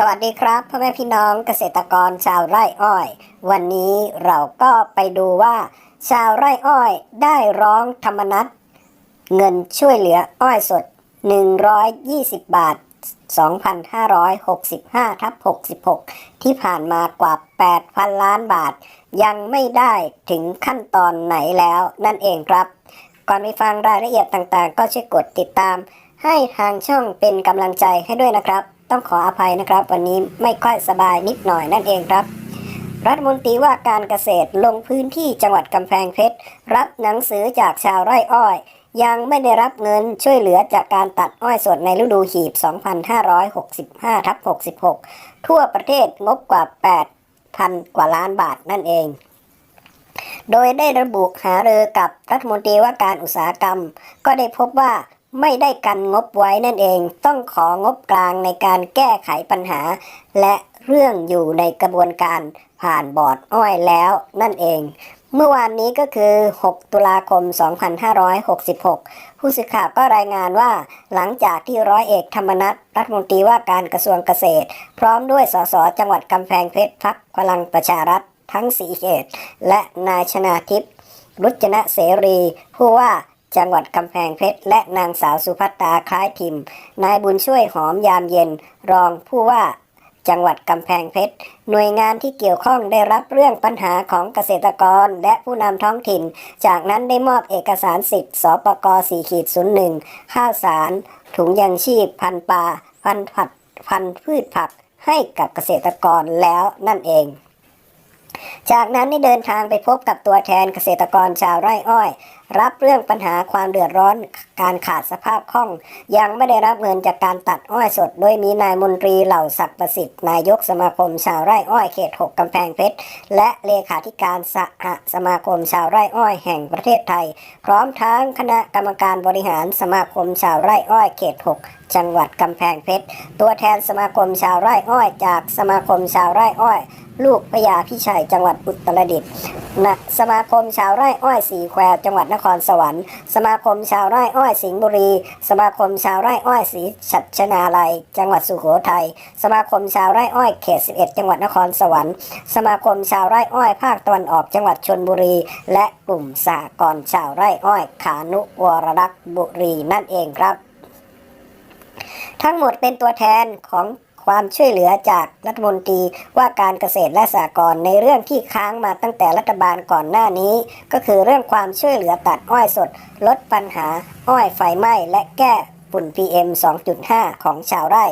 สวัสดีครับพ่อแม่พี่น้องเกษตรกรชาวไร่อ้อย วันนี้เราก็ไปดูว่า ชาวไร่อ้อยได้ร้องธรรมนัตเงินช่วยเหลืออ้อยสด 120 บาท 2,565ทับ66 ที่ผ่านมากว่า 8,000 ล้านบาท ยังไม่ได้ถึงขั้นตอนไหนแล้วนั่นเองครับ ก่อนไปฟังรายละเอียดต่างๆ ก็ช่วยกดติดตาม ให้ทางช่องเป็นกำลังใจให้ด้วยนะครับ ต้องขออภัยนะครับ วันนี้ไม่ค่อยสบายนิดหน่อยนั่นเองครับ รัฐมนตรีว่าการเกษตรลงพื้นที่จังหวัดกำแพงเพชร รับหนังสือจากชาวไร่อ้อย ยังไม่ได้รับเงินช่วยเหลือจากการตัดอ้อยสดในฤดูหีบ 2565ทับ66 ทั่วประเทศงบกว่า 8,000 กว่าล้านบาทนั่นเองโดยได้ระบุหารือกับรัฐมนตรีว่าการอุตสาหกรรม ก็ได้พบว่า ไม่ได้กันงบไว้นั่นเอง ต้องของบกลางในการแก้ไขปัญหา และเรื่องอยู่ในกระบวนการผ่านบอร์ดอ้อยแล้วนั่นเอง เมื่อวานนี้ก็คือ 6 ตุลาคม 2566 ผู้สื่อข่าวก็รายงานว่า หลังจากที่ร้อยเอกธรรมนัฐรัฐมนตรีว่าการกระทรวงเกษตร พร้อมด้วยสสจังหวัดกำแพงเพชรพักพลังประชารัฐทั้งสีเขต และนายชนาทิพย์รุจนะเสรี ผู้ว่า จังหวัดกำแพงเพชร และนางสาวสุภัตตาคล้ายทิมนายบุญช่วยหอมยามเย็น รองผู้ว่าจังหวัดกำแพงเพชร หน่วยงานที่เกี่ยวข้องได้รับเรื่องปัญหาของเกษตรกรและผู้นำท้องถิ่น จากนั้นได้มอบเอกสารสิทธิ์สปก4ขีด01 ข้าวสาร ถุงยังชีพ พันปลา พันผัด พันพืชผัก ให้กับเกษตรกรแล้วนั่นเอง จากนั้นได้เดินทางไปพบกับตัวแทนเกษตรกรชาวไร่อ้อย รับเรื่องปัญหาความเดือดร้อนการขาดสภาพคล่อง ยังไม่ได้รับเงินจากการตัดอ้อยสด โดยมีนายมนตรีเหล่าศักดิ์ประสิทธิ์นายกสมาคมชาวไร่อ้อยเขต6กำแพงเพชรและเลขาธิการสหสมาคมชาวไร่อ้อยแห่งประเทศไทย พร้อมทั้งคณะกรรมการบริหารสมาคมชาวไร่อ้อยเขต6จังหวัดกำแพงเพชรตัวแทนสมาคมชาวไร่อ้อย จากสมาคมชาวไร่อ้อย ลูกพญาพิชัยจังหวัดอุตรดิตถ์ณสมาคมชาวไร่อ้อยสีแควจังหวัดนครสวรรค์ สมาคมชาวไร่อ้อยสิงห์บุรี สมาคมชาวไร่อ้อยศรีชัชนาลัย จังหวัดสุโขทัย สมาคมชาวไร่อ้อยเขต 11 จังหวัดนครสวรรค์ สมาคมชาวไร่อ้อยภาคตะวันออกจังหวัดชนบุรี และกลุ่มสหกรชาวไร่อ้อยขานุวรรักษ์บุรีนั่นเองครับ ทั้งหมดเป็นตัวแทนของ ความช่วยเหลือจากรัฐมนตรีว่าการเกษตรและสหกรณ์ในเรื่องที่ค้างมาตั้งแต่รัฐบาลก่อนหน้านี้ ก็คือเรื่องความช่วยเหลือตัดอ้อยสด ลดปัญหาอ้อยไฟไหม้และแก้ฝุ่น PM 2.5 ของชาวไร่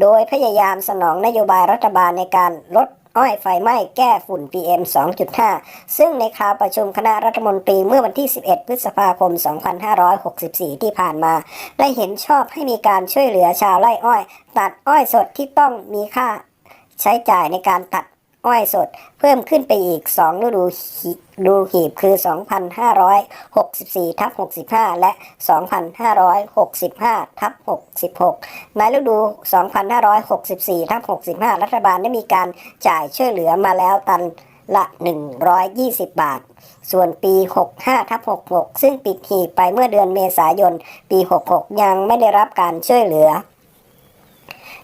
โดยพยายามสนองนโยบายรัฐบาลในการลด อ้อยไฟไหม้แก้ฝุ่น PM 2.5 ซึ่งในคราวประชุมคณะรัฐมนตรีเมื่อวันที่ 11 พฤษภาคม 2564 ที่ผ่านมา ได้เห็นชอบให้มีการช่วยเหลือชาวไร่อ้อย ตัดอ้อยสดที่ต้องมีค่าใช้จ่ายในการตัด อ้อยสด เพิ่มขึ้นไปอีก 2 ฤดูหีดูหีบคือ 2,564 ทับ 65 และ 2,565 ทับ 66 ในฤดู 2,564 ทับ 65 รัฐบาลได้มีการจ่ายช่วยเหลือมาแล้วตันละ 120 บาท ส่วนปี 65 ทับ 66 ซึ่งปิดหีบไปเมื่อเดือนเมษายน ปี 66 ยังไม่ได้รับการช่วยเหลือ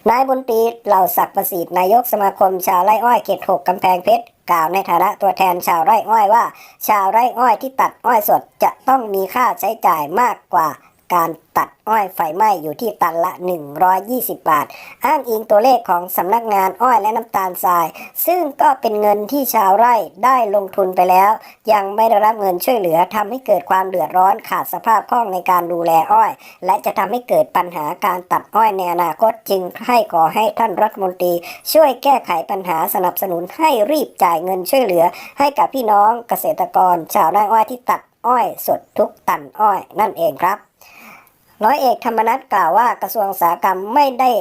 นายบุญตรีเหล่าศักดิ์ประสิทธิ์นายกสมาคมชาวไร่อ้อยเขตหกกำแพงเพชรกล่าวในฐานะตัวแทนชาวไร่อ้อยว่า ชาวไร่อ้อยที่ตัดอ้อยสดจะต้องมีค่าใช้จ่ายมากกว่า การตัดอ้อยไฟไหม้อยู่ที่ตันละ 120 บาท อ้างอิงตัวเลขของสำนักงานอ้อยและน้ำตาลทราย ซึ่งก็เป็นเงินที่ชาวไร่ได้ลงทุนไปแล้ว ยังไม่ได้รับเงินช่วยเหลือทำให้เกิดความเดือดร้อนขาดสภาพคล่องในการดูแลอ้อย และจะทำให้เกิดปัญหาการตัดอ้อยในอนาคตจึงให้ขอให้ท่านรัฐมนตรี ช่วยแก้ไขปัญหาสนับสนุนให้รีบจ่ายเงินช่วยเหลือ ให้กับพี่น้องเกษตรกร ชาวไร่อ้อยที่ตัดอ้อยสดทุกตันอ้อยนั่นเองครับ ร้อยเอกธรรมนัฐกล่าวว่ากระทรวงอุตสาหกรรมไม่ได้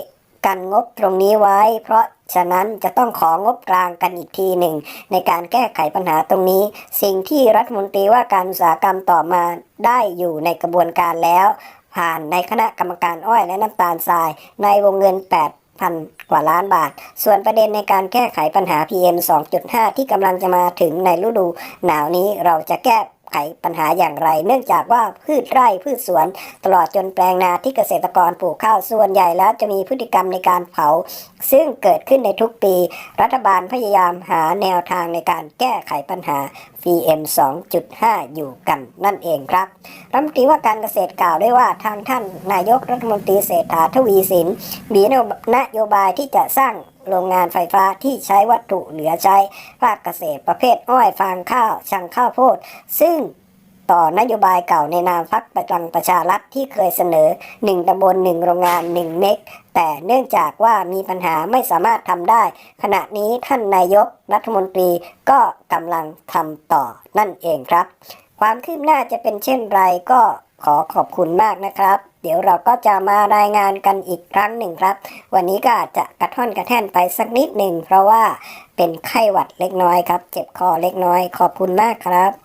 กันงบตรงนี้ไว้ เพราะฉะนั้นจะต้องของบกลางกันอีกทีหนึ่ง ในการแก้ไขปัญหาตรงนี้ สิ่งที่รัฐมนตรีว่าการอุตสาหกรรมต่อมาได้อยู่ในกระบวนการแล้ว ผ่านในคณะกรรมการอ้อยและน้ำตาลทราย ในวงเงิน 8พันกว่าล้านบาท ส่วนประเด็นในการแก้ไขปัญหา PM 2.5 ที่กำลังจะมาถึงในฤดูหนาวนี้เราจะแก้ ไขปัญหาอย่างไร เนื่องจากว่าพืชไร่พืชสวน ตลอดจนแปลงนาที่เกษตรกรปลูกข้าวส่วนใหญ่แล้วจะมีพฤติกรรมในการเผา ซึ่งเกิดขึ้นในทุกปี รัฐบาลพยายามหาแนวทางในการแก้ไขปัญหา PM 2.5 อยู่กันนั่นเองครับรัฐมนตรีว่าการเกษตรกล่าวด้วยว่าทางท่านนายกรัฐมนตรีเศรษฐาทวีสินมีนโยบายที่จะสร้าง โรงงานไฟฟ้าที่ใช้วัตถุเหลือใช้ ภาคเกษตรประเภทอ้อยฟางข้าวชังข้าวโพด ซึ่งต่อนโยบายเก่าในนามพักประจังประชารัฐที่เคยเสนอ 1ตำบล1โรงงาน 1 เมก แต่เนื่องจากว่ามีปัญหาไม่สามารถทำได้ ขณะนี้ท่านนายกรัฐมนตรีก็กำลังทำต่อนั่นเองครับ ความคืบหน้าจะเป็นเช่นไรก็ขอขอบคุณมากนะครับ เดี๋ยวเราก็จะมารายงานกันอีกครั้งหนึ่งครับ วันนี้ก็อาจจะกระท่อนกระแท่นไปสักนิดหนึ่งเพราะว่าเป็นไข้หวัดเล็กน้อยครับ เจ็บคอเล็กน้อย ขอบคุณมากครับ